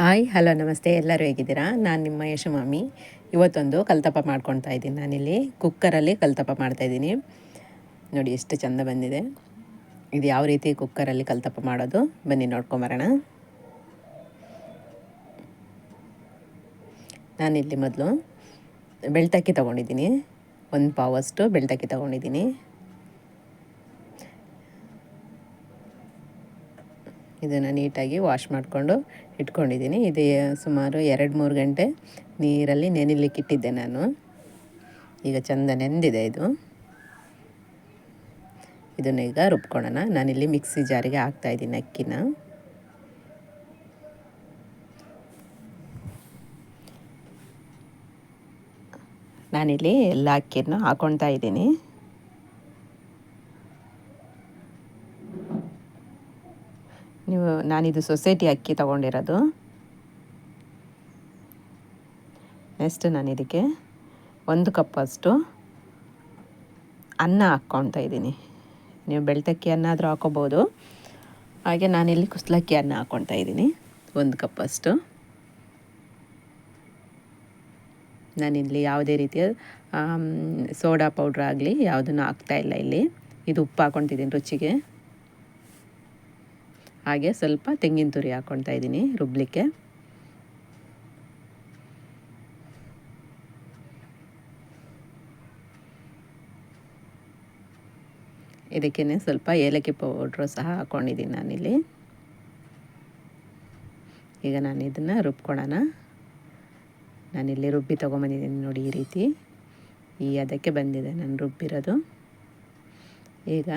Hi, hello, ನಮಸ್ತೆ. ಎಲ್ಲರೂ ಹೇಗಿದ್ದೀರಾ? ನಾನು ನಿಮ್ಮ ಯಶಮಾಮಿ. ಇವತ್ತೊಂದು ಕಲ್ತಪ್ಪ ಮಾಡ್ಕೊತಾ ಇದ್ದೀನಿ ನಾನಿಲ್ಲಿ. ಕುಕ್ಕರಲ್ಲಿ ಕಲ್ತಪ್ಪ ಮಾಡ್ತಾಯಿದ್ದೀನಿ ನೋಡಿ, ಎಷ್ಟು ಚೆಂದ ಬಂದಿದೆ. ಇದು ಯಾವ ರೀತಿ ಕುಕ್ಕರಲ್ಲಿ ಕಲ್ತಪ್ಪ ಮಾಡೋದು? ಬನ್ನಿ ನೋಡ್ಕೊಂಬರೋಣ ನಾನಿಲ್ಲಿ ಮೊದಲು ಬೆಳ್ತಕ್ಕಿ ತೊಗೊಂಡಿದ್ದೀನಿ. ಒಂದು ಪಾವಷ್ಟು ಬೆಳ್ತಕ್ಕಿ ತೊಗೊಂಡಿದ್ದೀನಿ. ಇದನ್ನು ನೀಟಾಗಿ ವಾಶ್ ಮಾಡಿಕೊಂಡು ಇಟ್ಕೊಂಡಿದ್ದೀನಿ. ಇದು ಸುಮಾರು ಎರಡು ಮೂರು ಗಂಟೆ ನೀರಲ್ಲಿ ನೆನಿಲಿಕ್ಕಿಟ್ಟಿದ್ದೆ ನಾನು. ಈಗ ಚೆಂದ ನೆಂದಿದೆ ಇದು. ಇದನ್ನು ಈಗ ರುಬ್ಕೊಳ್ಳೋಣ. ನಾನಿಲ್ಲಿ ಮಿಕ್ಸಿ ಜಾರಿಗೆ ಹಾಕ್ತಾಯಿದ್ದೀನಿ ಅಕ್ಕಿನ. ನಾನಿಲ್ಲಿ ಎಲ್ಲ ಅಕ್ಕಿಯನ್ನು ಹಾಕೊಳ್ತಾ ಇದ್ದೀನಿ ನೀವು ನಾನಿದು ಸೊಸೈಟಿ ಅಕ್ಕಿ ತಗೊಂಡಿರೋದು. ನೆಕ್ಸ್ಟ್ ನಾನು ಇದಕ್ಕೆ ಒಂದು ಕಪ್ಪಷ್ಟು ಅನ್ನ ಹಾಕ್ಕೊಳ್ತಾ ಇದ್ದೀನಿ. ನೀವು ಬೆಳ್ತಕ್ಕಿ ಅನ್ನ ಆದರೂ ಹಾಕೋಬೋದು ಹಾಗೆ ನಾನಿಲ್ಲಿ ಕುಸ್ಲಕ್ಕಿ ಅನ್ನ ಹಾಕ್ಕೊಳ್ತಾ ಇದ್ದೀನಿ. ಒಂದು ಕಪ್ಪಷ್ಟು ನಾನಿಲ್ಲಿ ಯಾವುದೇ ರೀತಿಯ ಸೋಡಾ ಪೌಡ್ರ್ ಆಗಲಿ ಯಾವುದನ್ನು ಹಾಕ್ತಾಯಿಲ್ಲ ಇಲ್ಲಿ ಇದು ಉಪ್ಪು ಹಾಕ್ಕೊತಿದ್ದೀನಿ ರುಚಿಗೆ. ಹಾಗೆ ಸ್ವಲ್ಪ ತೆಂಗಿನ ತುರಿ ಹಾಕ್ಕೊಳ್ತಾ ಇದ್ದೀನಿ ರುಬ್ಬಲಿಕ್ಕೆ ಇದಕ್ಕೇ ಸ್ವಲ್ಪ ಏಲಕ್ಕಿ ಪೌಡ್ರು ಸಹ ಹಾಕ್ಕೊಂಡಿದ್ದೀನಿ ನಾನಿಲ್ಲಿ. ಈಗ ನಾನು ಇದನ್ನು ರುಬ್ಕೊಳ್ಳೋಣ. ನಾನಿಲ್ಲಿ ರುಬ್ಬಿ ತೊಗೊಂಬಂದಿದ್ದೀನಿ ನೋಡಿ ಈ ರೀತಿ. ಈ ಅದಕ್ಕೆ ಬಂದಿದೆ ನಾನು ರುಬ್ಬಿರೋದು. ಈಗ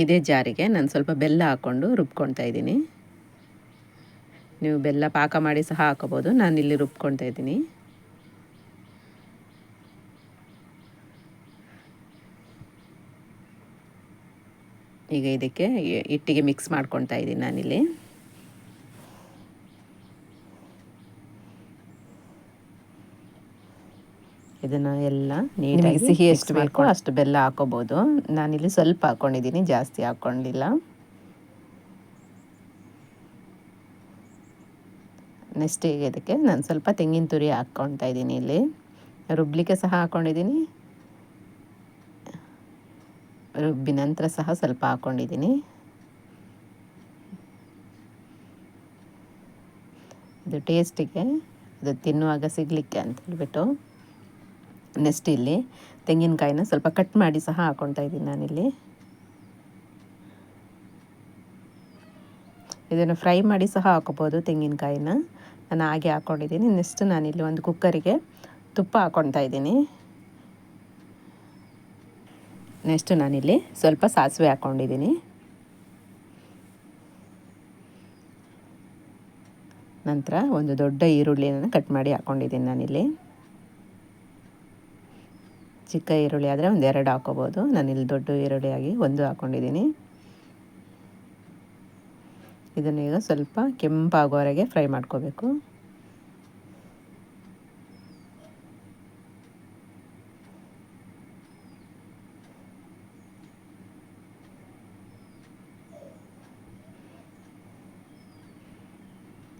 ಇದೇ ಜಾರಿಗೆ ನಾನು ಸ್ವಲ್ಪ ಬೆಲ್ಲ ಹಾಕ್ಕೊಂಡು ರುಬ್ಕೊಳ್ತಾ ಇದ್ದೀನಿ. ನೀವು ಬೆಲ್ಲ ಪಾಕ ಮಾಡಿ ಸಹ ಹಾಕೋಬೋದು ನಾನಿಲ್ಲಿ ರುಬ್ಕೊಳ್ತಾ ಇದ್ದೀನಿ. ಈಗ ಇದಕ್ಕೆ ಹಿಟ್ಟಿಗೆ ಮಿಕ್ಸ್ ಮಾಡ್ಕೊಳ್ತಾ ಇದ್ದೀನಿ ನಾನಿಲ್ಲಿ. ಇದನ್ನು ಎಲ್ಲ ನೀಟಾಗಿ ಸಿಹಿ ಎಷ್ಟು ಬೇಕೋ ಅಷ್ಟು ಬೆಲ್ಲ ಹಾಕೋಬೋದು. ನಾನಿಲ್ಲಿ ಸ್ವಲ್ಪ ಹಾಕ್ಕೊಂಡಿದ್ದೀನಿ ಜಾಸ್ತಿ ಹಾಕೊಂಡಿಲ್ಲ. ನೆಕ್ಸ್ಟ್ ಈಗ ಇದಕ್ಕೆ ನಾನು ಸ್ವಲ್ಪ ತೆಂಗಿನ ತುರಿ ಹಾಕ್ಕೊಳ್ತಾ ಇದ್ದೀನಿ ಇಲ್ಲಿ. ರುಬ್ಲಿಕ್ಕೆ ಸಹ ಹಾಕ್ಕೊಂಡಿದ್ದೀನಿ ರುಬ್ಬಿ ನಂತರ ಸಹ ಸ್ವಲ್ಪ ಹಾಕ್ಕೊಂಡಿದ್ದೀನಿ ಇದು ಟೇಸ್ಟಿಗೆ ಅದು ತಿನ್ನುವಾಗ ಸಿಗಲಿಕ್ಕೆ ಅಂತ ಹೇಳ್ಬಿಟ್ಟು. ನೆಕ್ಸ್ಟ್ ಇಲ್ಲಿ. ತೆಂಗಿನಕಾಯಿನ ಸ್ವಲ್ಪ ಕಟ್ ಮಾಡಿ ಸಹ ಹಾಕ್ಕೊಳ್ತಾ ಇದ್ದೀನಿ ನಾನಿಲ್ಲಿ. ಇದನ್ನು ಫ್ರೈ ಮಾಡಿ ಸಹ ಹಾಕೋಬೋದು ತೆಂಗಿನಕಾಯಿನ. ನಾನು ಹಾಗೆ ಹಾಕ್ಕೊಂಡಿದ್ದೀನಿ ನೆಕ್ಸ್ಟ್ ನಾನಿಲ್ಲಿ ಒಂದು ಕುಕ್ಕರಿಗೆ ತುಪ್ಪ ಹಾಕ್ಕೊತಾ ಇದ್ದೀನಿ. ನೆಕ್ಸ್ಟ್ ನಾನಿಲ್ಲಿ ಸ್ವಲ್ಪ ಸಾಸಿವೆ ಹಾಕ್ಕೊಂಡಿದ್ದೀನಿ ನಂತರ ಒಂದು ದೊಡ್ಡ ಈರುಳ್ಳಿಯನ್ನು ಕಟ್ ಮಾಡಿ ಹಾಕ್ಕೊಂಡಿದ್ದೀನಿ ನಾನಿಲ್ಲಿ. ಚಿಕ್ಕ ಈರುಳ್ಳಿ ಆದರೆ ಒಂದು ಎರಡು ಹಾಕೋಬೋದು. ಇಲ್ಲಿ ದೊಡ್ಡ ಈರುಳ್ಳಿಯಾಗಿ ಒಂದು ಹಾಕ್ಕೊಂಡಿದ್ದೀನಿ ಇದನ್ನು ಈಗ ಸ್ವಲ್ಪ ಕೆಂಪಾಗೋವರೆಗೆ ಫ್ರೈ ಮಾಡ್ಕೋಬೇಕು.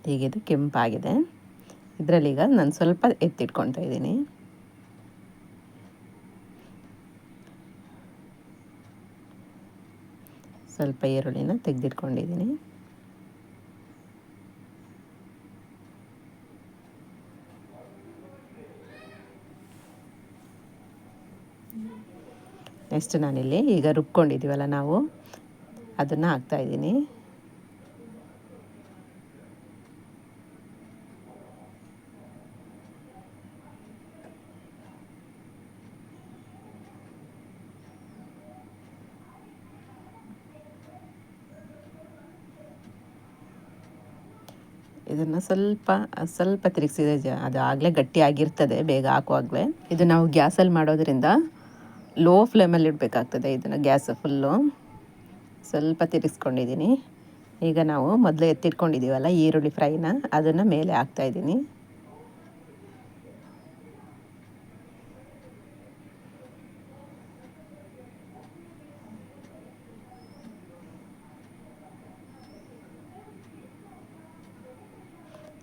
ಹೀಗಿದು ಕೆಂಪಾಗಿದೆ. ಈಗ ನಾನು ಸ್ವಲ್ಪ ಎತ್ತಿಟ್ಕೊಳ್ತಾ ಇದ್ದೀನಿ. ಸ್ವಲ್ಪ ಈರುಳ್ಳಿನ ತೆಗೆದಿಟ್ಕೊಂಡಿದ್ದೀನಿ. ನೆಕ್ಸ್ಟ್ ನಾನಿಲ್ಲಿ ಈಗ ರುಬ್ಕೊಂಡಿದ್ದೀವಲ್ಲ ನಾವು ಅದನ್ನು ಹಾಕ್ತಾಯಿದ್ದೀನಿ ಇದನ್ನು ಸ್ವಲ್ಪ ಸ್ವಲ್ಪ ತಿರುಗಿಸಿದೆ ಜ, ಅದು ಆಗಲೇ ಗಟ್ಟಿಯಾಗಿರ್ತದೆ ಬೇಗ ಹಾಕುವಾಗಲೇ. ಇದು ನಾವು ಗ್ಯಾಸಲ್ಲಿ ಮಾಡೋದ್ರಿಂದ ಲೋ ಫ್ಲೇಮಲ್ಲಿ ಇಡಬೇಕಾಗ್ತದೆ ಇದನ್ನು, ಗ್ಯಾಸ್ ಫುಲ್ಲು ಸ್ವಲ್ಪ ತಿರುಗಿಸ್ಕೊಂಡಿದ್ದೀನಿ ಈಗ ನಾವು ಮೊದಲೇ ಎತ್ತಿಟ್ಕೊಂಡಿದ್ದೀವಲ್ಲ ಈರುಳ್ಳಿ ಫ್ರೈನ ಅದನ್ನು ಮೇಲೆ ಹಾಕ್ತಾಯಿದ್ದೀನಿ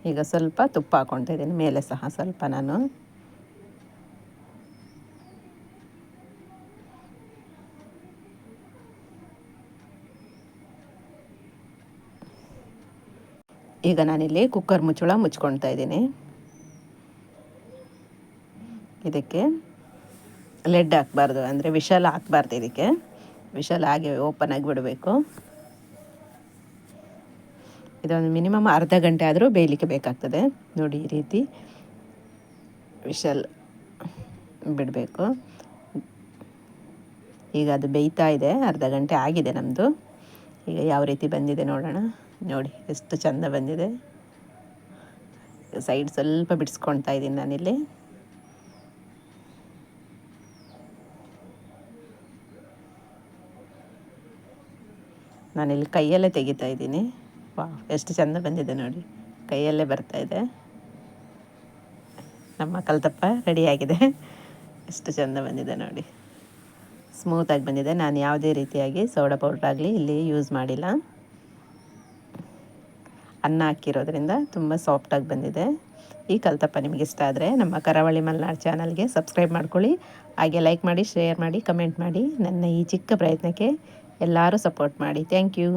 ಈಗ ಸ್ವಲ್ಪ ತುಪ್ಪ ಹಾಕ್ಕೊಳ್ತಾ ಇದ್ದೀನಿ. ಮೇಲೆ ಸಹ ಸ್ವಲ್ಪ ನಾನು. ಈಗ ನಾನಿಲ್ಲಿ ಕುಕ್ಕರ್ ಮುಚ್ಚಳ ಮುಚ್ಕೊಳ್ತಾ ಇದ್ದೀನಿ. ಇದಕ್ಕೆ ಲೆಡ್ ಹಾಕ್ಬಾರ್ದು. ಅಂದರೆ ವಿಶಲ್ ಹಾಕ್ಬಾರ್ದು ಇದಕ್ಕೆ. ವಿಶಲ್ ಹಾಗೆ ಓಪನ್ ಆಗಿ ಬಿಡಬೇಕು. ಇದೊಂದು ಮಿನಿಮಮ್ ಅರ್ಧ ಗಂಟೆ ಆದರೂ ಬೇಯಲಿಕ್ಕೆ ಬೇಕಾಗ್ತದೆ. ನೋಡಿ ಈ ರೀತಿ ವಿಶಲ್ ಬಿಡಬೇಕು. ಈಗ ಅದು ಬೇಯ್ತಾ ಇದೆ. ಅರ್ಧ ಗಂಟೆ ಆಗಿದೆ ನಮ್ಮದು ಈಗ ಯಾವ ರೀತಿ ಬಂದಿದೆ ನೋಡೋಣ. ನೋಡಿ, ಎಷ್ಟು ಚಂದ ಬಂದಿದೆ. ಸೈಡ್ ಸ್ವಲ್ಪ ಬಿಡಿಸ್ಕೊಳ್ತಾ ಇದ್ದೀನಿ ನಾನಿಲ್ಲಿ. ನಾನಿಲ್ಲಿ ಕೈಯಲ್ಲೇ ತೆಗಿತಾ ಇದ್ದೀನಿ. ವಾ ಎಷ್ಟು ಚಂದ ಬಂದಿದೆ ನೋಡಿ. ಕೈಯಲ್ಲೇ ಬರ್ತಾ ಇದೆ. ನಮ್ಮ ಕಲ್ತಪ್ಪ ರೆಡಿಯಾಗಿದೆ ಎಷ್ಟು ಚಂದ ಬಂದಿದೆ ನೋಡಿ. ಸ್ಮೂತಾಗಿ ಬಂದಿದೆ. ನಾನು ಯಾವುದೇ ರೀತಿಯಾಗಿ ಸೋಡಾ ಪೌಡ್ರ್ ಆಗಲಿ ಇಲ್ಲಿ ಯೂಸ್ ಮಾಡಿಲ್ಲ. ಅನ್ನ ಹಾಕಿರೋದ್ರಿಂದ ತುಂಬ ಸಾಫ್ಟಾಗಿ ಬಂದಿದೆ. ಈ ಕಲ್ತಪ್ಪ ನಿಮಗೆ ಇಷ್ಟ ಆದರೆ ನಮ್ಮ ಕರಾವಳಿ ಮಲ್ನಾಡ್ ಚಾನಲ್ಗೆ ಸಬ್ಸ್ಕ್ರೈಬ್ ಮಾಡ್ಕೊಳ್ಳಿ. ಹಾಗೆ ಲೈಕ್ ಮಾಡಿ ಶೇರ್ ಮಾಡಿ ಕಮೆಂಟ್ ಮಾಡಿ. ನನ್ನ ಈ ಚಿಕ್ಕ ಪ್ರಯತ್ನಕ್ಕೆ ಎಲ್ಲರೂ ಸಪೋರ್ಟ್ ಮಾಡಿ. Thank you